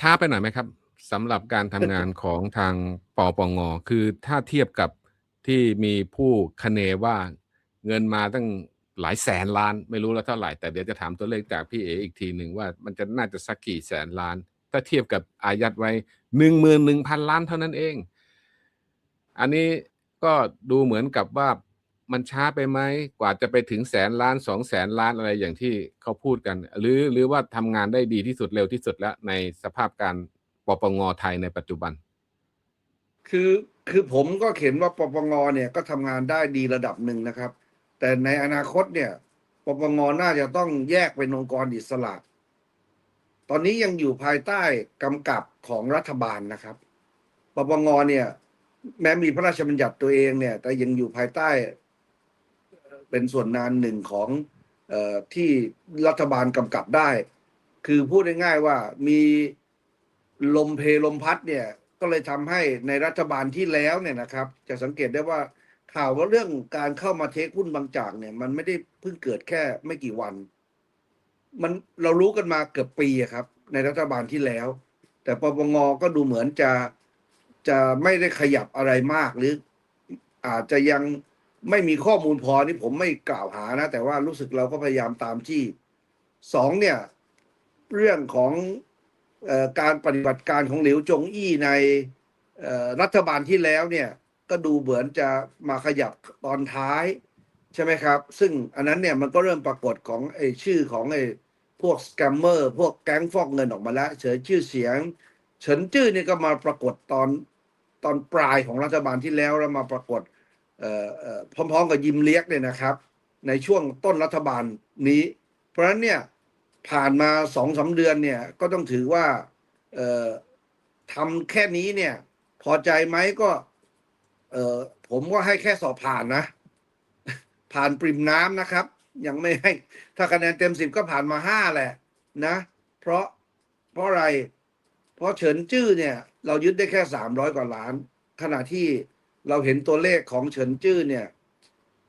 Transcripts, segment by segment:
ช้าไปหน่อยไหมครับสำหรับการทำงานของทางปปงคือถ้าเทียบกับที่มีผู้คะเนว่าเงินมาตั้งหลายแสนล้าน ไม่รู้แล้วเท่าไหร่ แต่เดี๋ยวจะถามตัวเลขจากพี่เออีกทีหนึ่งว่ามันจะน่าจะสักกี่แสนล้าน ถ้าเทียบกับอายัดไว้หนึ่งหมื่นหนึ่งพันล้านเท่านั้นเอง อันนี้ก็ดูเหมือนกับว่า มันช้าไปไหมกว่าจะไปถึงแสนล้านสองแสนล้านอะไรอย่างที่เขาพูดกัน หรือหรือว่าทำงานได้ดีที่สุดเร็วที่สุดแล้วในสภาพการปปงไทยในปัจจุบัน คือคือผมก็เห็นว่าปปงเนี่ยก็ทำงานได้ดีระดับหนึ่งนะครับ แต่ในอนาคตเนี่ยปปงน่าจะต้องแยกเป็นองค์กรอิสระ ตอนนี้ยังอยู่ภายใต้กำกับของรัฐบาลนะครับปปงเนี่ย แม้มีพระราชบัญญัติตัวเองเนี่ย แต่ยังอยู่ภายใต้ เป็นส่วนงานหนึ่งของออที่รัฐบาลกำกับได้ คือพูดง่ายๆว่ามีลมเพลลมพัดเนี่ยก็เลยทำให้ในรัฐบาลที่แล้วเนี่ยนะครับ จะสังเกตได้ว่าข่าวว่าเรื่องการเข้ามาเทคหุ้นบางจากเนี่ย มันไม่ได้เพิ่งเกิดแค่ไม่กี่วัน มันเรารู้กันมาเกือบปีครับ ในรัฐบาลที่แล้ว แต่ปปงก็ดูเหมือนจะจะไม่ได้ขยับอะไรมากหรืออาจจะยัง ไม่มีข้อมูลพอนี่ผมไม่กล่าวหานะ แต่ว่ารู้สึกเราก็พยายามตามที่สองเนี่ย เรื่องของออการปฏิบัติการของหลิวจงอี้ในรัฐบาลที่แล้วเนี่ย ก็ดูเหมือนจะมาขยับตอนท้ายใช่ไหมครับ ซึ่งอันนั้นเนี่ยมันก็เริ่มปรากฏของไอ้ชื่อของไอ้พวกสแกมเมอร์พวกแก๊งฟอกเงินออกมาแล้ว เฉยชื่อเสียง เฉินจื้อเนี่ยก็มาปรากฏตอนตอนปลายของรัฐบาลที่แล้วแล้วมาปรากฏ พร้อมๆกับยิมเลียกเนี่ยนะครับ ในช่วงต้นรัฐบาลนี้ เพราะฉะนั้นเนี่ยผ่านมาสองสาเดือนเนี่ยก็ต้องถือว่าทำแค่นี้เนี่ย พอใจไหมก็ผมก็ให้แค่สอบผ่านนะ ผ่านปริมน้ำนะครับ ยังไม่ให้ ถ้าคะแนนเต็มสิบก็ผ่านมาห้าแหละนะ เพราะเพราะอะไร เพราะเฉินจื้อเนี่ย เรายึดได้แค่สามร้อยกว่าล้าน ขณะที่ เราเห็นตัวเลขของเฉินจื้อเนี่ย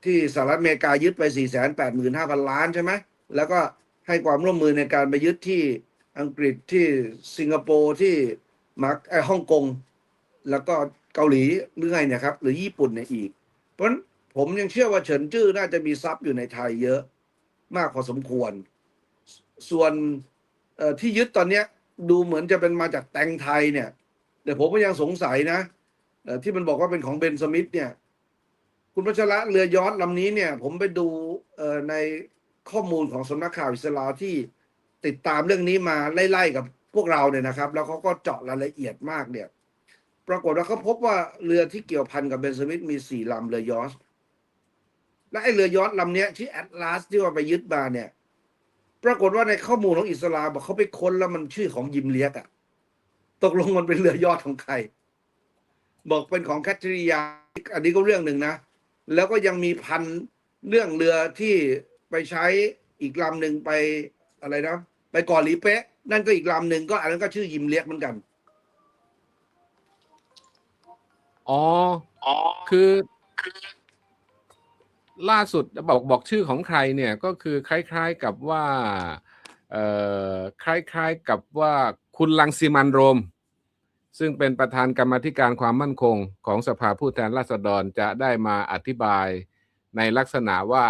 ที่สหรัฐอเมริกายึดไปสี่แสนแปดหมื่นห้าพันล้านใช่ไหมแล้วก็ให้ความร่วมมือในการไปยึดที่อังกฤษที่สิงคโปร์ที่มาร์กฮ่องกงแล้วก็เกาหลีหรือไงเนี่ยครับ หรือญี่ปุ่นเนี่ยอีก เพราะฉะนั้นผมยังเชื่อว่าเฉินจื้อน่าจะมีทรัพย์อยู่ในไทยเยอะมากพอสมควร ส่วนที่ยึดตอนเนี้ยดูเหมือนจะเป็นมาจากแตงไทยเนี่ยแต่ผมก็ยังสงสัยนะ ที่มันบอกว่าเป็นของเบนสมิธเนี่ย คุณพัชระเรือยอทลำนี้เนี่ย ผมไปดูในข้อมูลของสำนักข่าวอิสราที่ติดตามเรื่องนี้มาไล่ๆกับพวกเราเนี่ยนะครับ แล้วเขาก็เจาะรายละเอียดมากเนี่ย ปรากฏว่าเขาพบว่าเรือที่เกี่ยวพันกับเบนสมิธมีสี่ลำเรือยอชและไอเรือยอชลำนี้ที่แอตลาสที่ว่าไปยึดมาเนี่ย ปรากฏว่าในข้อมูลของอิสลามบอกเขาไปค้นแล้วมันชื่อของยิมเลียกอะตกลงมันเป็นเรือยอชของใคร บอกเป็นของแคทริยา อันนี้ก็เรื่องหนึ่งนะ แล้วก็ยังมีพันเรื่องเรือที่ไปใช้อีกลำหนึ่งไปอะไรนะ ไปเก่อหลีเป๊ะ นั่นก็อีกลำหนึ่งก็อันนั้นก็ชื่อยิมเลียกเหมือนกันอ๋อ คือ ล่าสุดบอกบอกชื่อของใครเนี่ย ก็คือคล้ายๆกับว่า เอ่อ คล้ายๆกับว่าคุณลังสิมันโรม ซึ่งเป็นประธานกรรมาธิการความมั่นคงของสภาผู้แทนราษฎรจะได้มาอธิบายในลักษณะว่า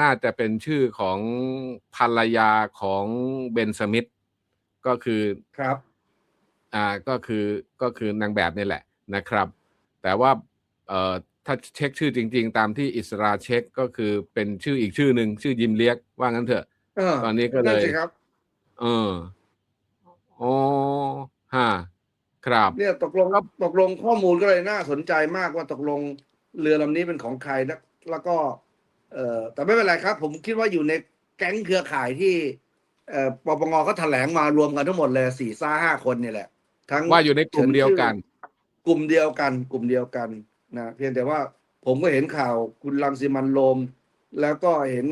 น่าจะเป็นชื่อของภรรยาของเบนสมิธก็คือครับอ่าก็คือก็คือนางแบบนี่แหละนะครับ แต่ว่าเอ่อถ้าเช็คชื่อจริง ๆ ตามที่อิสราเช็คก็คือเป็นชื่ออีกชื่อหนึ่งชื่อยิมเลียกว่างั้นเถอะเออตอนนี้ก็เลนั่นยสิครับ เอออ๋อฮะ ครับ เนี่ยตกลงตกลงข้อมูลก็เลยน่าสนใจมากว่าตกลงเรือลำนี้เป็นของใครแล้วแล้วก็ เอ่อแต่ไม่เป็นไรครับ ผมคิดว่าอยู่ในแก๊งเครือข่ายที่ เอ่อปปงก็แถลงมารวมกันทั้งหมดเลยสี่ซ่าห้าคนเนี่ยแหละ ทั้งว่าอยู่ในกลุ่มเดียวกัน กลุ่มเดียวกัน กลุ่มเดียวกันนะเพียงแต่ว่าผมก็เห็นข่าวคุณรังสิมันต์โรมแล้วก็เห็น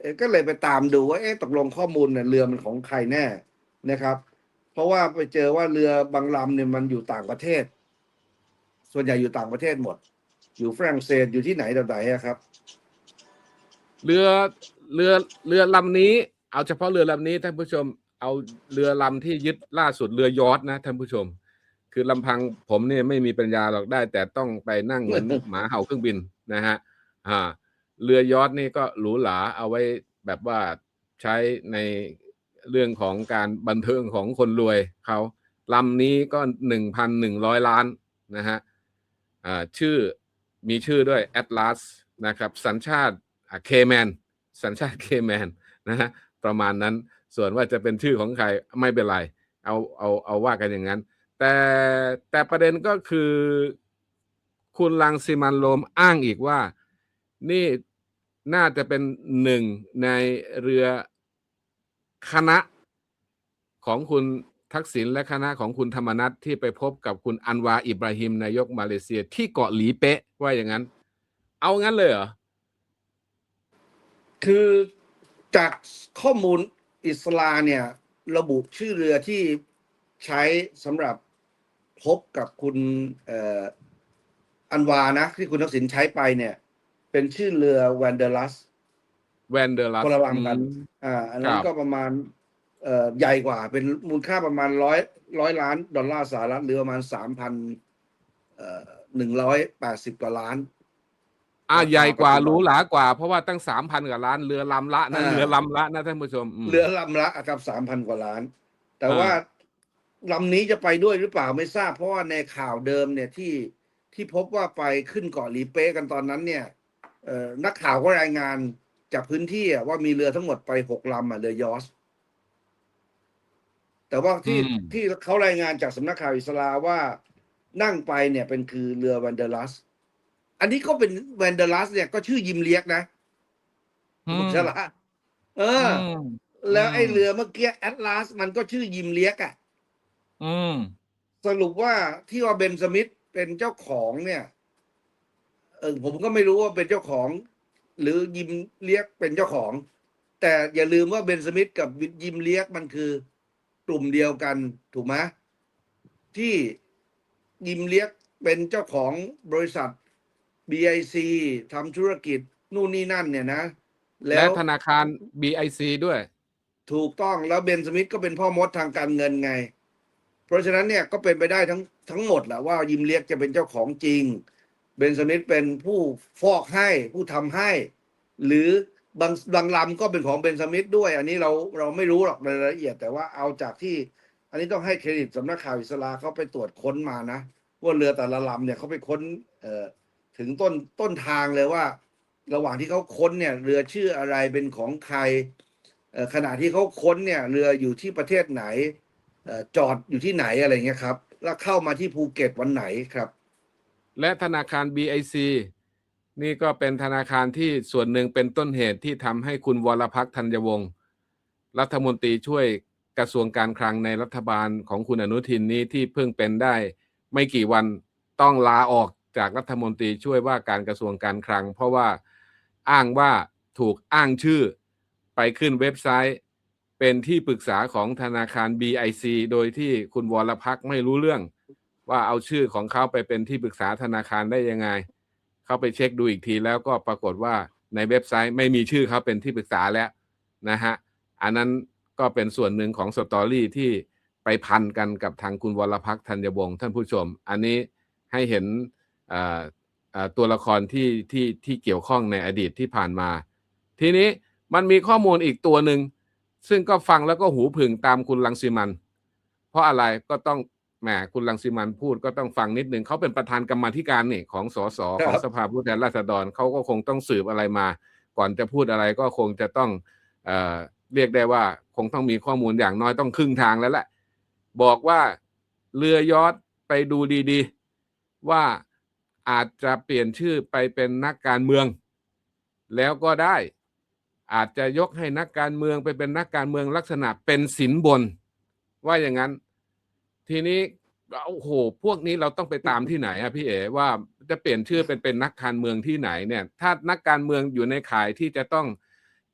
เอ่อก็เลยไปตามดูว่าเอ๊ะตกลงข้อมูลเนี่ยเรือมันของใครแน่นะครับ เพราะว่าไปเจอว่าเรือบางลำเนี่ยมันอยู่ต่างประเทศ ส่วนใหญ่อยู่ต่างประเทศหมด อยู่ฝรั่งเศสอยู่ที่ไหนต่อไหนอะครับ เรือเรือเรือลำนี้ เอาเฉพาะเรือลำนี้ท่านผู้ชม เอาเรือลำที่ยึดล่าสุดเรือยอทนะท่านผู้ชม คือลำพังผมเนี่ยไม่มีปัญญาหรอกได้ แต่ต้องไปนั่งเหมือนหมาเห่าเครื่องบินนะฮะอ่าเรือยอทนี่ก็หรูหราเอาไว้แบบว่าใช้ใน เรื่องของการบันเทิงของคนรวยเขาลำนี้ก็หนึ่งพันหนึ่งร้อยล้านนะฮะชื่อมีชื่อด้วย Atlas นะครับ สัญชาติเคแมนสัญชาติเคแมนนะฮะประมาณนั้นส่วนว่าจะเป็นชื่อของใครไม่เป็นไรเอาเอาเอาว่ากันอย่างนั้น แต่แต่ประเด็นก็คือคุณลังสิมันโรมอ้างอีกว่า นี่น่าจะเป็นหนึ่งในเรือ คณะของคุณทักษิณและคณะของคุณธรรมนัฐที่ไปพบกับคุณอันวาอิบราฮิมนายกมาเลเซียที่เกาะหลีเป๊ะว่าอย่างนั้น เอางั้นเลยเหรอ คือจากข้อมูลอิสลาเนี่ย ระบุชื่อเรือที่ใช้สำหรับพบกับคุณอันวานะ ที่คุณทักษิณใช้ไปเนี่ย เป็นชื่อเรือแวนเดอรัส แวนเดอร์ลัสคนละลำกันอ่าอันนั้คนรับก็ประมาณเอ่อใหญ่กว่าเป็นมูลค่าประมาณร้อยร้อยล้านดอลลาร์สหรัฐหรือประมาณสามพันเอ่อหนึ่งร้อยแปดสิบกว่าล้าน อ่าราคาใหญ่กว่าปัจจุบันหรูหรากว่า เพราะว่าตั้งสามพันกว่าล้านเรือลำละนะอ่าเรือลำละนะท่านผู้ชมมเรือลำละครับสามพันกว่าล้าน แต่อ่าว่าลำนี้จะไปด้วยหรือเปล่าไม่ทราบ เพราะว่าในข่าวเดิมเนี่ยที่ที่พบว่าไปขึ้นเกาะหลีเป๊ะกันตอนนั้นเนี่ยเอ่อนักข่าวก็รายงาน จากพื้นที่อะว่ามีเรือทั้งหมดไปหกลำอะเรือยอส แต่ว่าที่อืม ที่เขารายงานจากสำนักข่าวอิสลาว่านั่งไปเนี่ยเป็นคือเรือแวนเดอรัส อันนี้ก็เป็นแวนเดอรัส เนี่ยก็ชื่อยิมเลียกนะอืมคุณชละเอออ ม แล้วไอ้อืม เรือเมื่อกี้แอตลาสมันก็ชื่อยิมเลียกอะ อืม สรุปว่าที่ว่าเบนสมิธเป็นเจ้าของเนี่ย เออผมก็ไม่รู้ว่าเป็นเจ้าของ หรือยิมเลียกเป็นเจ้าของ แต่อย่าลืมว่าเบนสมิธกับยิมเลียกมันคือกลุ่มเดียวกันถูกไหมที่ยิมเลียกเป็นเจ้าของบริษัท BIC ทำธุรกิจนู่นนี่นั่นเนี่ยนะ และแล้วธนาคาร BIC ด้วย ถูกต้องแล้วเบนสมิธก็เป็นพ่อมดทางการเงินไง เพราะฉะนั้นเนี่ยก็เป็นไปได้ทั้งทั้งหมดแหละว่ายิมเลียกจะเป็นเจ้าของจริง เบนสมิธเป็นผู้ฟอกให้ผู้ทำให้ หรือบางบางลำก็เป็นของเบนสมิธด้วย อันนี้เราเราไม่รู้หรอกในรายละเอียด แต่ว่าเอาจากที่ อันนี้ต้องให้เครดิตสำนักข่าวอิสลาเขาไปตรวจค้นมานะว่าเรือแต่ละลำเนี่ยเขาไปค้นเอ่อถึงต้นต้นทางเลยว่า ระหว่างที่เขาค้นเนี่ย เรือชื่ออะไรเป็นของใครขณะที่เขาค้นเนี่ย เรืออยู่ที่ประเทศไหนจอดอยู่ที่ไหนอะไรเงี้ยครับ แล้วเข้ามาที่ภูเก็ตวันไหนครับ และธนาคาร BIC นี่ก็เป็นธนาคารที่ส่วนหนึ่งเป็นต้นเหตุที่ทำให้คุณวรพักธัญวงศ์รัฐมนตรีช่วยกระทรวงการคลังในรัฐบาลของคุณอนุทินนี้ที่เพิ่งเป็นได้ ไม่กี่วันต้องลาออกจากรัฐมนตรีช่วยว่าการกระทรวงการคลัง เพราะว่าอ้างว่าถูกอ้างชื่อไปขึ้นเว็บไซต์ เป็นที่ปรึกษาของธนาคาร BIC โดยที่คุณวรพักไม่รู้เรื่อง ว่าเอาชื่อของเขาไปเป็นที่ปรึกษาธนาคารได้ยังไง เข้าไปเช็คดูอีกทีแล้วก็ปรากฏว่าในเว็บไซต์ไม่มีชื่อเขาเป็นที่ปรึกษาแล้วนะฮะ อันนั้นก็เป็นส่วนหนึ่งของสตอรี่ที่ไปพันกันกับทางคุณวรพักธัญวงศ์ท่านผู้ชม อันนี้ให้เห็นตัวละครที่ที่ที่เกี่ยวข้องในอดีตที่ผ่านมา ทีนี้มันมีข้อมูลอีกตัวหนึ่ง ซึ่งก็ฟังแล้วก็หูผึ่งตามคุณลังสิมัน เพราะอะไรก็ต้อง หมคุณลังสิมันพูดก็ต้องฟังนิดนึงเขาเป็นประธานกรรมาธิการนี่ของสสคขรับองสภาผู้แทนราษฎรเขาก็คงต้องสืบอะไรมา ก่อนจะพูดอะไรก็คงจะต้องเอ่อเรียกได้ว่าคงต้องมีข้อมูลอย่างน้อยต้องครึ่งทางแล้วแหละบอกว่าเรือยอทไปดูดีๆ ว่าอาจจะเปลี่ยนชื่อไปเป็นนักการเมือง แล้วก็ได้ อาจจะยกให้นักการเมืองไปเป็นนักการเมืองลักษณะเป็นสินบน ว่าอย่างนั้น ทีนี้โอ้โหพวกนี้เราต้องไปตามที่ไหนอะพี่เอ๋ว่าจะเปลี่ยนชื่อเป็นเป็นนักการเมืองที่ไหนเนี่ย ถ้านักการเมืองอยู่ในข่ายที่จะต้อง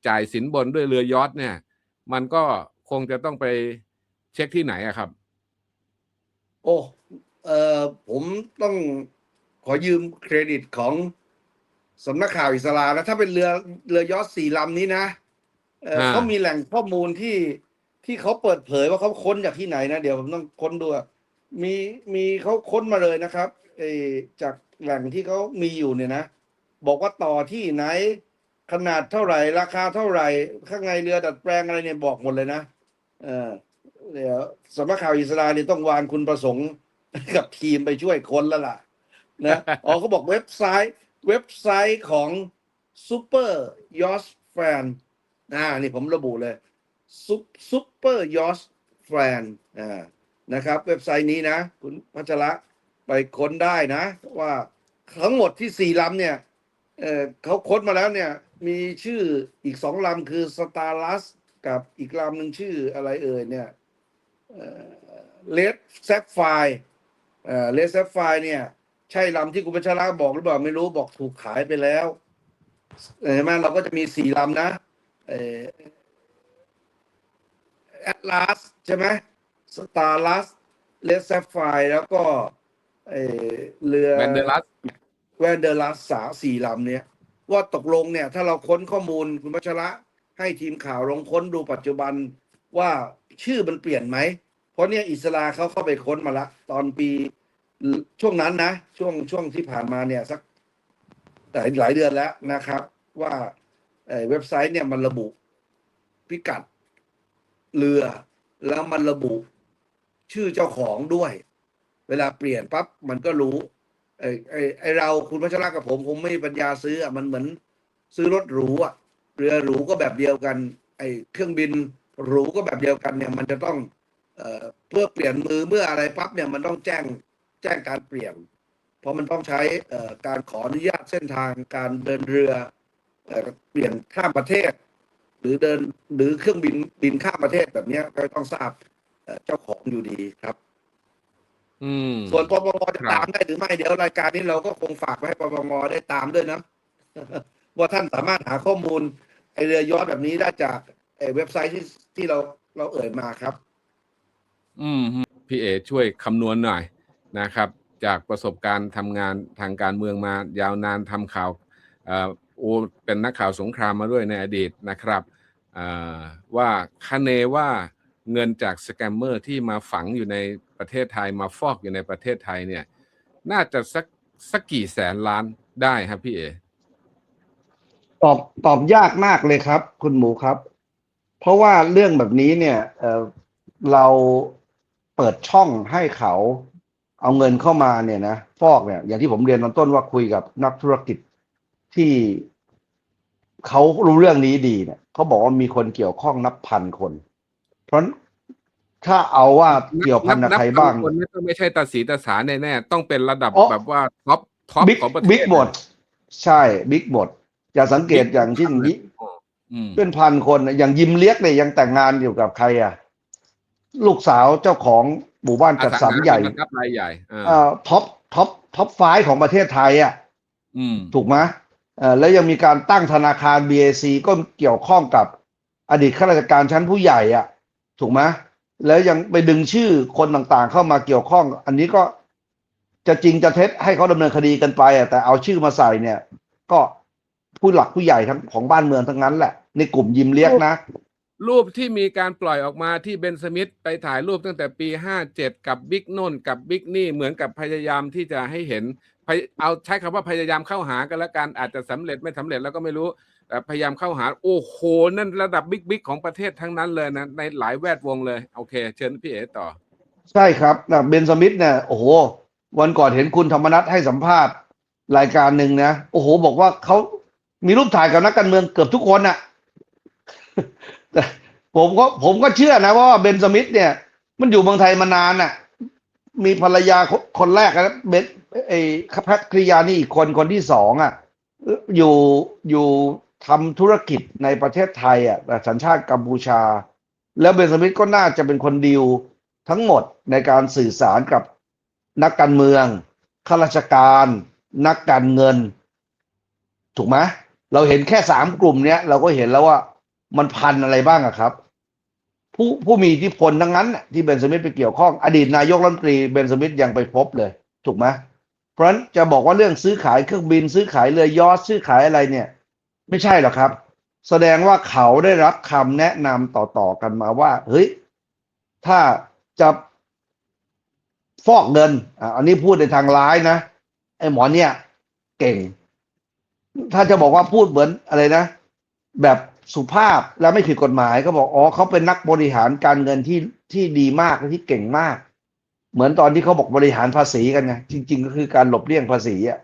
จ่ายสินบนด้วยเรือยอทเนี่ย มันก็คงจะต้องไปเช็คที่ไหนอะครับ โอ้เออผมต้องขอยืมเครดิตของสำนักข่าวอิสลานะถ้าเป็นเรือเรือยอชต์สี่ลำนี้นะเอออ่าเขามีแหล่งข้อมูลที่ ที่เขาเปิดเผยว่าเขาค้นจากที่ไหนนะ เดี๋ยวผมต้องค้นดูอะมีมีเขาค้นมาเลยนะครับเออจากแหล่งที่เขามีอยู่เนี่ยนะ บอกว่าต่อที่ไหน ขนาดเท่าไหร่ ราคาเท่าไหร่ ข้างในเรือดัดแปลงอะไรเนี่ยบอกหมดเลยนะเออเดี๋ยวสำนักข่าวอิสราเนี่ยต้องวานคุณประสงค์กับทีมไปช่วยค้นแล้วล่ะ นะอ๋อเขาบอกเว็บไซต์เว็บไซต์ของ Super Yacht Fan อ่านี่ผมระบุเลย Super Yacht Fan อ่านะครับ เว็บไซต์นี้นะ คุณพัชระไปค้นได้นะ ว่าทั้งหมดที่สี่ลำเนี่ยเเขาค้นมาแล้วเนี่ย มีชื่ออีกสองลำคือ Starlust กับอีกลำหนึ่งชื่ออะไรเอ่ยเนี่ยเลดแซฟไฟเอ่อเลดแซฟไฟเนี่ย ใช่ลำที่คุณพัชระบอกหรือเปล่าไม่รู้บอกถูกขายไปแล้วเห็นไหมเราก็จะมีสี่ลำนะเอ แอตลาสใช่ไหมสตาร์ลัสเลดแซฟไฟแล้วก็เออเรือแวนเดอรัสแวนเดอร์ลัสสาสี่ลำเนี่ยว่าตกลงเนี่ย ถ้าเราค้นข้อมูลคุณพัชระให้ทีมข่าวลองค้นดูปัจจุบันว่าชื่อมันเปลี่ยนไหม เพราะเนี่ยอิสราเขาเข้าไปค้นมาละ ตอนปีช่วงนั้นนะ ช่วงช่วงที่ผ่านมาเนี่ยสักหลายหลายเดือนแล้วนะครับ ว่าเอ่อเว็บไซต์เนี่ยมันระบุพิกัด เรือ แล้วมันระบุชื่อเจ้าของด้วย เวลาเปลี่ยนปั๊บมันก็รู้ ไอ้ไอ้ไอเราคุณพัชระกับผมคงไม่มีปัญญาซื้ออะมันเหมือนซื้อรถหรูอะ เรือหรูก็แบบเดียวกัน ไอ้เครื่องบินหรูก็แบบเดียวกันเนี่ย มันจะต้องเอ่อเพื่อเปลี่ยนมือเมื่ออะไรปั๊บเนี่ยมันต้องแจ้งแจ้งการเปลี่ยน เพราะมันต้องใช้เอ่อการขออนุญาตเส้นทางการเดินเรือเอ่อเปลี่ยนข้ามประเทศ หรือเดินหรือเครื่องบินบินข้ามประเทศแบบเนี้ยก็ต้องทราบเอ่อเจ้าของอยู่ดีครับอืมส่วนปปงจะครับตามได้หรือไม่เดี๋ยวรายการนี้เราก็คงฝากไว้ให้ปปงได้ตามด้วยนะว่าท่านสามารถหาข้อมูลไอเรือยอชต์แบบนี้ได้จากไอ้เว็บไซต์ที่ที่เราเราเอ่ยมาครับ อืมพี่เอช่วยคำนวณหน่อยนะครับ จากประสบการณ์ทำงานทางการเมืองมายาวนานทำข่าวเอ่อโอเป็นนักข่าวสงครามมาด้วยในอดีตนะครับอ่อว่าคาเนว่าเงินจากสแกมเมอร์ที่มาฝังอยู่ในประเทศไทยมาฟอกอยู่ในประเทศไทยเนี่ย น่าจะสักสักกี่แสนล้านได้ครับพี่เอตอบตอบยากมากเลยครับ คุณหมูครับ เพราะว่าเรื่องแบบนี้เนี่ยเอ่อเราเปิดช่องให้เขาเอาเงินเข้ามาเนี่ยนะฟอกเนี่ยอย่างที่ผมเรียนตอนต้นว่าคุยกับนักธุรกิจ ที่เขารู้เรื่องนี้ดีเนี่ยเขาบอกว่ามีคนเกี่ยวข้องนับพันคน เพราะถ้าเอาว่าเกี่ยวพันกับใครบ้างนัคนนี้ต้องไม่ใช่ตาสีตาสาแน่ๆต้องเป็นระดับอ๋อแบบว่าท็อปท็อปบิ๊กของประเทศบิ๊กหมดใช่บิ๊กหมดอย่าสังเกตอย่างที่นี้อืมเป็นพันคนน่ะอย่างยิมเลียกเนี่ยยังแต่งงานอยู่กับใครอะ ลูกสาวเจ้าของหมู่บ้านจัดสรรใหญ่อสังาริมทรัพย์รายใหญ่อ่าเอ่อท็อปท็อปท็อปไฟของประเทศไทยอะอืมถูกไหมเอ่อ แล้วยังมีการตั้งธนาคาร BAC ก็เกี่ยวข้องกับอดีตข้าราชการชั้นผู้ใหญ่อะถูกไหมแล้วยังไปดึงชื่อคนต่างๆ เข้ามาเกี่ยวข้อง อันนี้ก็จะจริงจะเท็จให้เขาดำเนินคดีกันไปอะแต่เอาชื่อมาใส่เนี่ย ก็ผู้หลักผู้ใหญ่ทั้งของบ้านเมืองทั้งนั้นแหละ ในกลุ่มยิมเลียกนะ รูปที่มีการปล่อยออกมาที่เบนสมิธไปถ่ายรูปตั้งแต่ปีห้าเจ็ดกับบิ๊กโนนกับบิ๊กนี่เหมือนกับพยายามที่จะให้เห็น พยเอาใช้คำว่าพยายามเข้าหากันแล้วกันอาจจะสำเร็จไม่สำเร็จแล้วก็ไม่รู้แต่พยายามเข้าหา โอ้โห นั่นระดับบิ๊กบิ๊กของประเทศทั้งนั้นเลยนะ ในหลายแวดวงเลย โอเค เชิญพี่เอ๋ต่อ ใช่ครับนะเบนสมิธเนี่ยโอ้โห วันก่อนเห็นคุณธรรมนัทให้สัมภาษณ์รายการหนึ่งนะ โอ้โห บอกว่าเขามีรูปถ่ายกับนักการเมืองเกือบทุกคนน่ะผมก็ผมก็เชื่อนะว่าเบนสมิธเนี่ย มันอยู่เมืองไทยมานานน่ะ มีภรรยาคนแรกนะเบนไอ้แพทริยานี่อีกคนคนที่สองอะ อยู่อยู่ทำธุรกิจในประเทศไทยอะแต่สัญชาติกัมพูชา แล้วเบนสมิธก็น่าจะเป็นคนดีลทั้งหมดในการสื่อสารกับนักการเมืองข้าราชการ นักการเงิน ถูกไหมเราเห็นแค่สามกลุ่มเนี้ย เราก็เห็นแล้วว่ามันพันอะไรบ้างอะครับ ผู้ผู้มีอิทธิพลทั้งนั้นน่ะที่เบนสมิธไปเกี่ยวข้องอดีตนายกรัฐมนตรีเบนสมิธยังไปพบเลย ถูกไหมเพราะฉะนั้นจะบอกว่าเรื่องซื้อขายเครื่องบินซื้อขายเรือยอชต์ซื้อขายอะไรเนี่ย ไม่ใช่หรอกครับ แสดงว่าเขาได้รับคำแนะนำต่อๆกันมาว่า เฮ้ย ถ้าจะฟอกเงินอะอันนี้พูดในทางร้ายนะไอ้หมอเนี่ย เก่ง ถ้าจะบอกว่าพูดเหมือนอะไรนะ แบบ สุภาพและไม่ผิดกฎหมายก็บอกอ๋อเขาเป็นนักบริหารการเงินที่ที่ดีมากและที่เก่งมาก เหมือนตอนที่เขาบอกบริหารภาษีกันไงจริง ๆ ก็คือการหลบเลี่ยงภาษีอะ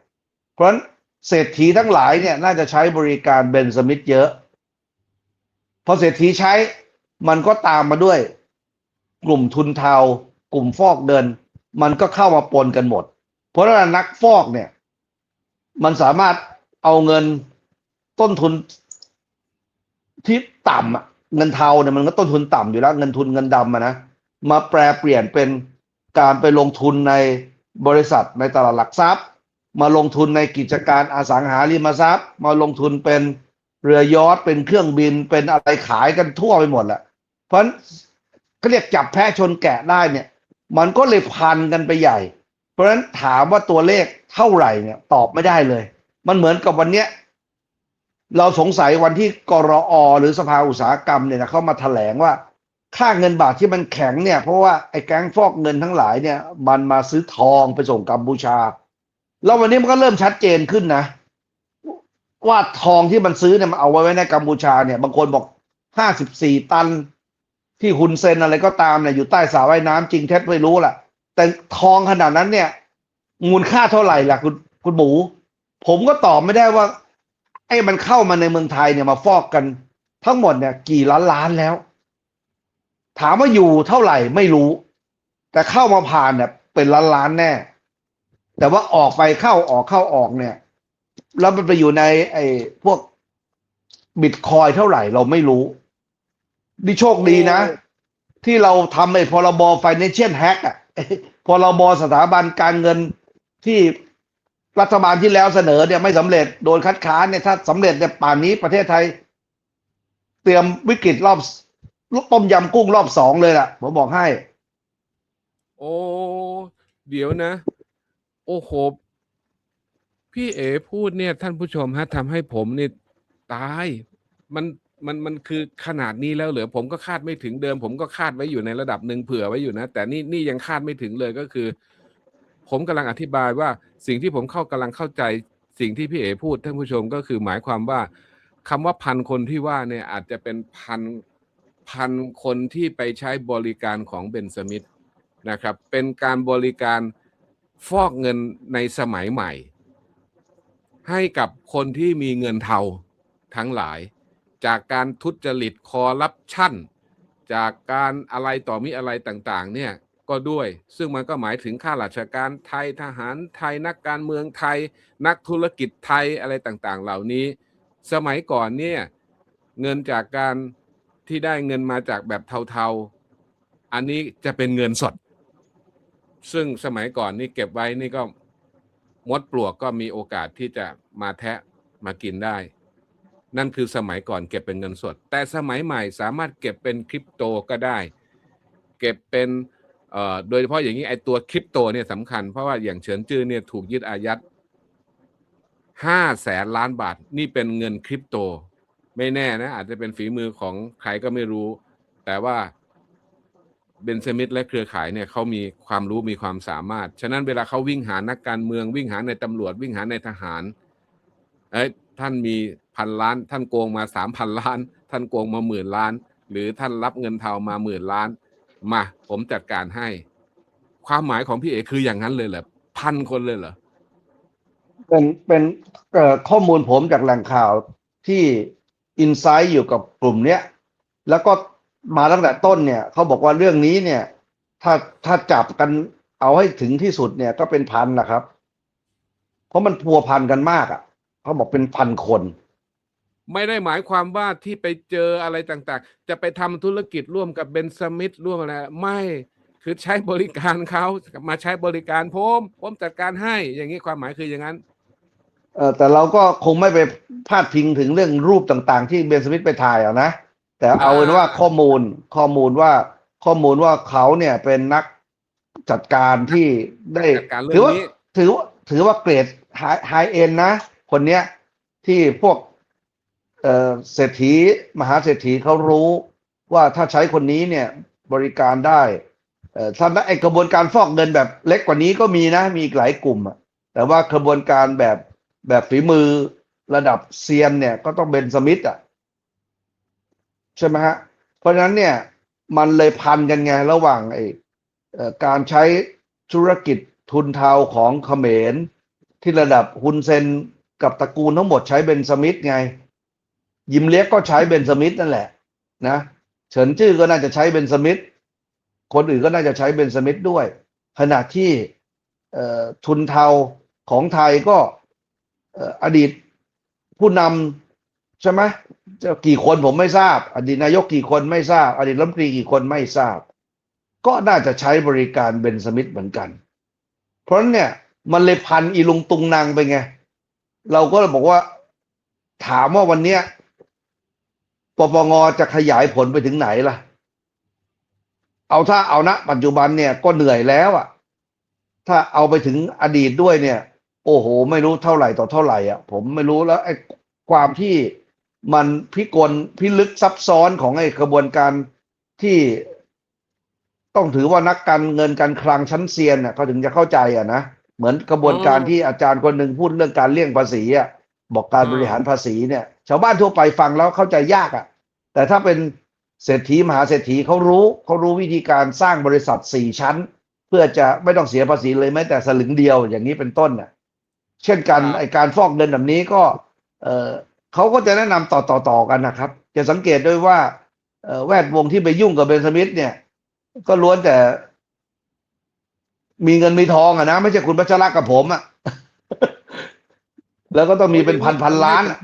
เพราะฉะนั้นเศรษฐีทั้งหลายเนี่ยน่าจะใช้บริการเบนสมิธเยอะ พอเศรษฐีใช้มันก็ตามมาด้วย กลุ่มทุนเทา กลุ่มฟอกเงิน มันก็เข้ามาปนกันหมด เพราะฉะนั้นนักฟอกเนี่ย มันสามารถเอาเงินต้นทุน ที่ต่ำอะเงินเทาเนี่ยมันก็ต้นทุนต่ำอยู่แล้ว เงินทุนเงินดำนะมาแปลเปลี่ยนเป็นการไปลงทุนในบริษัทในตลาดหลักทรัพย์ มาลงทุนในกิจการอสังหาริมทรัพย์ มาลงทุนเป็นเรือยอทเป็นเครื่องบินเป็นอะไรขายกันทั่วไปหมดแหละเพราะนั้นเขาเรียกจับแพะชนแกะได้เนี่ย มันก็เลยพันกันไปใหญ่ เพราะฉะนั้นถามว่าตัวเลขเท่าไหร่เนี่ยตอบไม่ได้เลย มันเหมือนกับวันเนี้ย เราสงสัยวันที่กรออหรือสภาอุตสาหกรรมเนี่ยนะเขามาแถลงว่า ค่าเงินบาทที่มันแข็งเนี่ย เพราะว่าไอ้แก๊งฟอกเงินทั้งหลายเนี่ย มันมาซื้อทองไปส่งกัมพูชา แล้ววันนี้มันก็เริ่มชัดเจนขึ้นนะว่าทองที่มันซื้อเนี่ยมันเอาไว้ไว้ในกัมพูชาเนี่ย บางคนบอกห้าสิบสี่ตัน ที่คุณเซนอะไรก็ตามเนี่ยอยู่ใต้สระว่ายน้ำจริงเท็จไม่รู้แหละแต่ทองขนาดนั้นเนี่ย มูลค่าเท่าไหร่ล่ะคุณคุณหมู ผมก็ตอบไม่ได้ว่า ไอ้มันเข้ามาในเมืองไทยเนี่ยมาฟอกกัน ทั้งหมดเนี่ย กี่ล้านล้านแล้ว ถามว่าอยู่เท่าไหร่ไม่รู้ แต่เข้ามาผ่านเนี่ยเป็นล้านล้านแน่ แต่ว่าออกไปเข้าออกเข้าออกเนี่ย แล้วมันไปอยู่ใน ไอ้พวกบิตคอยเท่าไหร่เราไม่รู้ดิโชคดีนะ ที่เราทำไอ้พรบ financial hack อะพรบสถาบันการเงินที่ รัฐบาลที่แล้วเสนอเนี่ยไม่สำเร็จโดนคัดค้านเนี่ยถ้าสำเร็จเนี่ยป่านนี้ประเทศไทย เตรียมวิกฤตรอบต้มยำกุ้งรอบสองเลยล่ะผมบอกให้ โอ้เดี๋ยวนะ โอ้โหพี่เอพูดเนี่ย ท่านผู้ชมฮะทำให้ผมนี่ตาย มันมันมันคือขนาดนี้แล้วเหรือผมก็คาดไม่ถึงเดิม ผมก็คาดไว้อยู่ในระดับหนึ่งเผื่อไว้อยู่นะ แต่นี่นี่ยังคาดไม่ถึงเลยก็คือ ผมกำลังอธิบายว่าสิ่งที่ผมเข้ากำลังเข้าใจสิ่งที่พี่เอพูดท่านผู้ชมก็คือหมายความว่าคำว่าพันคนที่ว่าเนี่ยอาจจะเป็นพันพันคนที่ไปใช้บริการของเบนสมิธนะครับ เป็นการบริการฟอกเงินในสมัยใหม่ ให้กับคนที่มีเงินเทาทั้งหลาย จากการทุจริตคอร์รัปชันจากการอะไรต่อมีอะไรต่างๆ เนี่ย ก็ด้วย ซึ่งมันก็หมายถึงข้าราชการไทยทหารไทยนักการเมืองไทย นักธุรกิจไทยอะไรต่างๆ เหล่านี้ สมัยก่อนเนี่ยเงินจากการที่ได้เงินมาจากแบบเทาๆ อันนี้จะเป็นเงินสด ซึ่งสมัยก่อนนี่เก็บไว้นี่ก็มดปลวกก็มีโอกาสที่จะมาแทะมากินได้ นั่นคือสมัยก่อนเก็บเป็นเงินสด แต่สมัยใหม่สามารถเก็บเป็นคริปโตก็ได้ เก็บเป็น โดยเฉพาะอย่างนี้ไอตัวคริปโตเนี่ยสำคัญเพราะว่าอย่างเฉินจื้อเนี่ยถูกยึดอายัดห้าแสนล้านบาท นี่เป็นเงินคริปโต ไม่แน่นะ อาจจะเป็นฝีมือของใครก็ไม่รู้ แต่ว่าเบนเซมิธและเครือข่ายเนี่ยเขามีความรู้มีความสามารถ ฉะนั้นเวลาเขาวิ่งหานักการเมืองวิ่งหาในตำรวจวิ่งหาในทหารเอ้ยท่านมีพันล้าน ท่านโกงมาสามพันล้าน ท่านโกงมาหมื่นล้าน หรือท่านรับเงินเทามาหมื่นล้าน มาผมจัดการให้ ความหมายของพี่เอคืออย่างนั้นเลยเหรอพันคนเลยเหรอเป็นเป็นข้อมูลผมจากแหล่งข่าวที่อินไซต์อยู่กับกลุ่มเนี้ยแล้วก็มาตั้งแต่ต้นเนี่ยเขาบอกว่าเรื่องนี้เนี่ย ถ้าถ้าจับกันเอาให้ถึงที่สุดเนี่ยก็เป็นพันนะครับ เพราะมันพัวพันกันมากอะเขาบอกเป็นพันคน ไม่ได้หมายความว่าที่ไปเจออะไรต่างๆ จะไปทำธุรกิจร่วมกับเบนสมิธร่วมอะไรไม่คือใช้บริการเขามาใช้บริการผมผมจัดการให้อย่างนี้ความหมายคืออย่างนั้นเออแต่เราก็คงไม่ไปพาดพิงถึงเรื่องรูปต่างๆ ที่เบนสมิธไปถ่ายเอานะ แต่เอาเป็นว่าข้อมูลข้อมูลว่าข้อมูลว่าเขาเนี่ยเป็นนักจัดการที่ได้จัดการถืเรื่อว่างนี้ถือว่าถือว่าเกรดไฮไฮเอ็นนะ คนเนี้ยที่พวก เศรษฐีมหาเศรษฐีเขารู้ว่าถ้าใช้คนนี้เนี่ยบริการได้ถ้าไอกระบวนการฟอกเงินแบบเล็กกว่านี้ก็มีนะมีอีกหลายกลุ่มแต่ว่ากระบวนการแบบแบบฝีมือระดับเซียนเนี่ยก็ต้องเป็นสมิธอะใช่ไหมฮะเพราะฉะนั้นเนี่ยมันเลยพันกันไงระหว่างไอการใช้ธุรกิจทุนเทาของเขมร ที่ระดับฮุนเซนกับตระกูลทั้งหมดใช้เบนสมิธไง ยิมเล็กก็ใช้เบนสมิธนั่นแหละ นะเฉินจื้อก็น่าจะใช้เบนสมิธคนอื่นก็น่าจะใช้เบนสมิธด้วย ขณะที่ทุนเทาของไทยก็อดีตผู้นำใช่ไหมจะกี่คนผมไม่ทราบ อดีตนายกกี่คนไม่ทราบ อดีตรัฐมนตรีกี่คนไม่ทราบ ก็น่าจะใช้บริการเบนสมิธเหมือนกัน เพราะนั้นเนี่ยมันเลยพันอีลุงตุงนางไปไง เราก็บอกว่าถามว่าวันเนี้ย ปปงจะขยายผลไปถึงไหนล่ะ เอาถ้าเอาณปัจจุบันเนี่ยก็เหนื่อยแล้วอะถ้าเอาไปถึงอดีตด้วยเนี่ย โอ้โห ไม่รู้เท่าไหร่ต่อเท่าไหร่อะ ผมไม่รู้แล้วไอ้ความที่มันพิกลพิลึกซับซ้อนของไอ้กระบวนการที่ต้องถือว่านักการเงินการคลังชั้นเซียนน่ะเขาถึงจะเข้าใจอะนะเหมือนกระบวนการอ๋อที่อาจารย์คนหนึ่งพูดเรื่องการเลี่ยงภาษีอะบอกการอ่าบริหารภาษีเนี่ย ชาวบ้านทั่วไปฟังแล้วเข้าใจยากอะ แต่ถ้าเป็นเศรษฐีมหาเศรษฐีเขารู้เขารู้วิธีการสร้างบริษัทสี่ชั้น เพื่อจะไม่ต้องเสียภาษีเลยแม้แต่สลึงเดียวอย่างนี้เป็นต้นน่ะ เช่นกันครับไอการฟอกเงินแบบนี้ก็ เออเขาก็จะแนะนำต่อต่อต่อกันนะครับ จะสังเกตด้วยว่าเอ่อแวดวงที่ไปยุ่งกับเบนสมิธเนี่ย ก็ล้วนแต่ มีเงินมีทองอะนะไม่ใช่คุณพัชระกับผมอะแล้วก็ต้องมีเป็นพันพันล้านอะ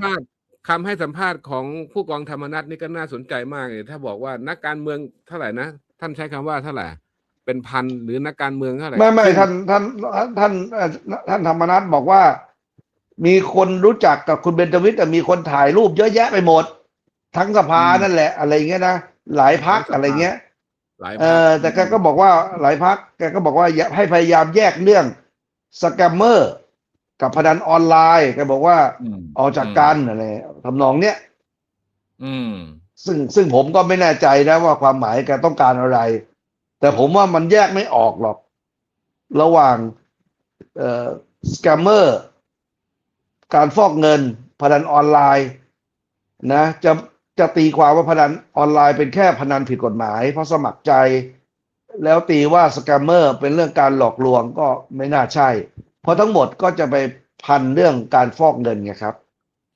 คำให้สัมภาษณ์ของผู้กองธรรมนัฐนี่ก็น่าสนใจมากเลยถ้าบอกว่านักการเมืองเท่าไหร่นะท่านใช้คำว่าเท่าไหร่เป็นพันหรือนักการเมืองเท่าไหร่ไม่ไม่ซึ่งท่านท่านท่านเอ่อท่านธรรมนัฐบอกว่า มีคนรู้จักกับคุณเบนจวิทย์แต่มีคนถ่ายรูปเยอะแยะไปหมด ทั้งสภานั่นแหละ อะไรเงี้ยนะหลายพักอะไรเงี้ยหลายเอพรรคอแต่แกก็บอกว่าหลายพักแกก็บอกว่าอย่าให้พยายามแยกเรื่องสแกมเมอร์ กับพนันออนไลน์แกบอกว่าอืมออกจากกันอะไรทำนองเนี้ยอืมซึ่งซึ่งผมก็ไม่แน่ใจนะว่าความหมายแกต้องการอะไร แต่ผมว่ามันแยกไม่ออกหรอก ระหว่างเอ่อสแกมเมอร์ การฟอกเงินพนันออนไลน์นะ จะจะตีความว่าพนันออนไลน์เป็นแค่พนันผิดกฎหมาย เพราะสมัครใจ แล้วตีว่าสแกมเมอร์เป็นเรื่องการหลอกลวงก็ไม่น่าใช่ เพราะทั้งหมดก็จะไปพันเรื่องการฟอกเงินไงครับ